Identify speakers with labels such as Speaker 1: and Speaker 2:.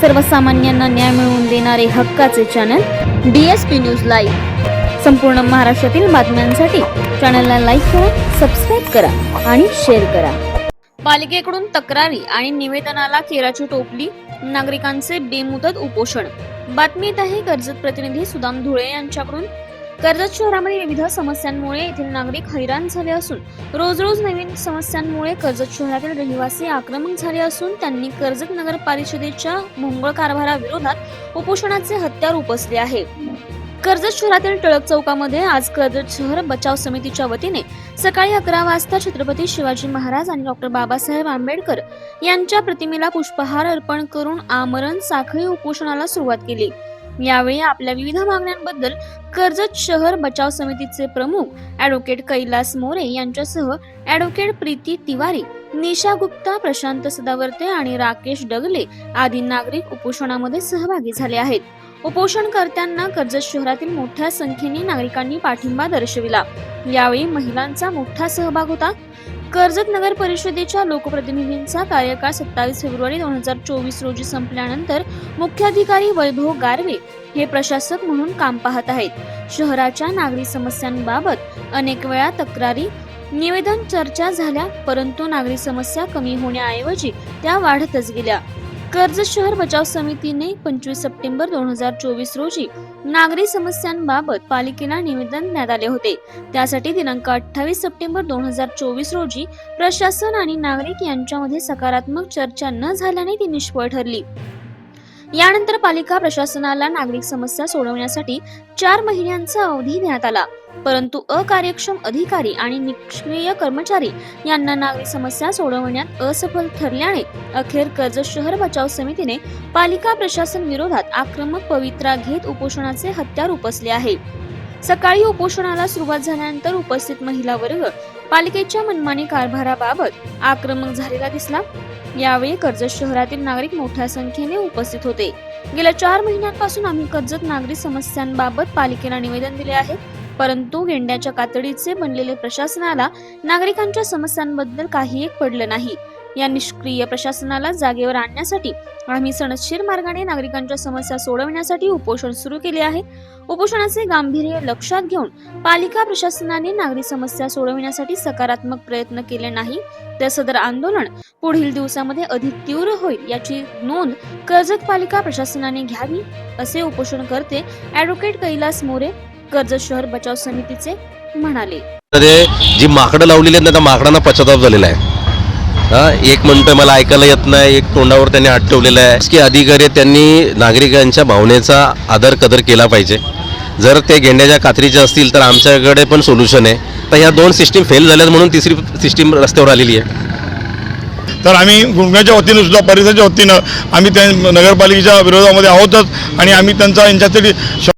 Speaker 1: सर्वसामान्यांना न्याय मिळवून देणारे हक्काचे channel D S P news live संपूर्ण महाराष्ट्रातील बातम्यांसाठी चॅनलला लाईक करा सबस्क्राईब करा आणि शेअर करा. पालिकेकडून तक्रारी आणि निवेदनाला केराची टोपली नागरिकांचे बेमुदत उपोषण. बातमीत आहे कर्जत प्रतिनिधी सुदाम धुळे यांच्याकडून कर्जत शहरामध्ये विविध समस्यांमुळे येथील नागरिक हैराण झाले असून रोज रोज नवीन समस्यांमुळे कर्जत शहरातील रहिवासी आक्रमक झाले असून त्यांनी कर्जत नगर परिषदेच्या भोंगळ कारभाराविरोधात उपोषणाचे हत्यार उपसले आहे. कर्जत शहरातील टळक चौकामध्ये आज कर्जत शहर बचाव समितीच्या वतीने सकाळी अकरा वाजता छत्रपती शिवाजी महाराज आणि डॉक्टर बाबासाहेब आंबेडकर यांच्या प्रतिमेला पुष्पहार अर्पण करून आमरण साखळी उपोषणाला सुरुवात केली. यावेळी आपल्या विविध मागण्यांबद्दल कर्जत शहर बचाव समितीचे प्रमुख ॲडव्होकेट कैलास मोरे यांच्यासह ॲडव्होकेट प्रीती तिवारी निशा गुप्ता प्रशांत सदावर्ते आणि राकेश डगले आदी नागरिक उपोषणामध्ये सहभागी झाले आहेत. उपोषणकर्त्यांना कर्जत शहरातील मोठ्या संख्येने नागरिकांनी पाठिंबा दर्शविला. यावेळी महिलांचा मोठा सहभाग होता. कर्जत नगर परिषदेच्या लोकप्रतिनिधींचा कार्यकाळ सत्तावीस फेब्रुवारी दोन हजार चोवीस रोजी संपल्यानंतर मुख्याधिकारी वैभव गारवे हे प्रशासक म्हणून काम पाहत आहेत. शहराच्या नागरी समस्यांबाबत अनेक वेळा तक्रारी निवेदन चर्चा झाल्या परंतु नागरी समस्या कमी होण्याऐवजी त्या वाढतच गेल्या. कर्जत शहर बचाव समितीने पंचवीस सप्टेंबर दोन हजार चोवीस रोजी नागरी समस्यांबाबत पालिकेला निवेदन देण्यात आले होते. त्यासाठी दिनांक अठ्ठावीस सप्टेंबर दोन हजार चोवीस रोजी प्रशासन आणि नागरिक यांच्यामध्ये सकारात्मक चर्चा न झाल्याने ती निष्फळ ठरली. यानंतर पालिका प्रशासनाला नागरिक समस्या सोडवण्यासाठी चार महिन्यांचा अवधी देण्यात आला. परंतु अकार्यक्षम अधिकारी आणि निष्क्रिय कर्मचारी यांना नागरिक समस्या सोडवण्यात असफल ठरल्याने अखेर कर्जत शहर बचाव समितीने पालिका प्रशासन विरोधात आक्रमक पवित्रा घेत उपोषणाचे हत्यार उपसले आहे. सकाळी उपोषणाला सुरुवात झाल्यानंतर उपस्थित महिला वर्ग पालिकेच्या मनमानी कारभाराबाबत आक्रमक झालेला दिसला. यावेळी कर्जत शहरातील नागरिक मोठ्या संख्येने उपस्थित होते. गेल्या चार महिन्यांपासून आम्ही कर्जत नागरी समस्यांबाबत पालिकेला निवेदन दिले आहे. परंतु गेंड्याच्या कातडीचे बनलेले प्रशासनाला नागरिकांच्या समस्यांबद्दल काही एक पडलं नाही. या निष्क्रिय प्रशासनाला जागेवर आणण्यासाठी आम्ही सणशीर मार्गाने नागरिकांच्या समस्या सोडवण्यासाठी उपोषण सुरू केले आहे. उपोषणाचे गांभीर्य लक्षात घेऊन पालिका प्रशासनाने नागरी समस्या सोडविण्यासाठी सकारात्मक प्रयत्न केले नाही. तर सदर आंदोलन पुढील दिवसामध्ये अधिक तीव्र होईल याची नोंद कर्जत पालिका प्रशासनाने घ्यावी असे उपोषणकर्ते ॲडव्होकेट कैलास मोरे कर्जत शहर बचाव समितीचे म्हणाले.
Speaker 2: जी माकडं लावलेली आहेत ना त्या माकडांना पश्चाताप झालेला आहे. हा एक म्हणतोय मला ऐकायला येत नाही एक तोंडावर त्यांनी हात ठेवलेला आहे. की अधिकारी त्यांनी नागरिकांच्या भावनेचा आदर कदर केला पाहिजे. जर ते गेंड्याच्या कात्रीचे असतील तर आमच्याकडे पण सोल्युशन आहे. तर ह्या दोन सिस्टीम फेल झाल्यात म्हणून तिसरी सिस्टीम रस्त्यावर आलेली आहे.
Speaker 3: तर आम्ही गुंगण्याच्या वतीनं सुद्धा परिसराच्या वतीनं आम्ही त्या नगरपालिकेच्या विरोधामध्ये आहोतच. आणि आम्ही त्यांचा यांच्यासाठी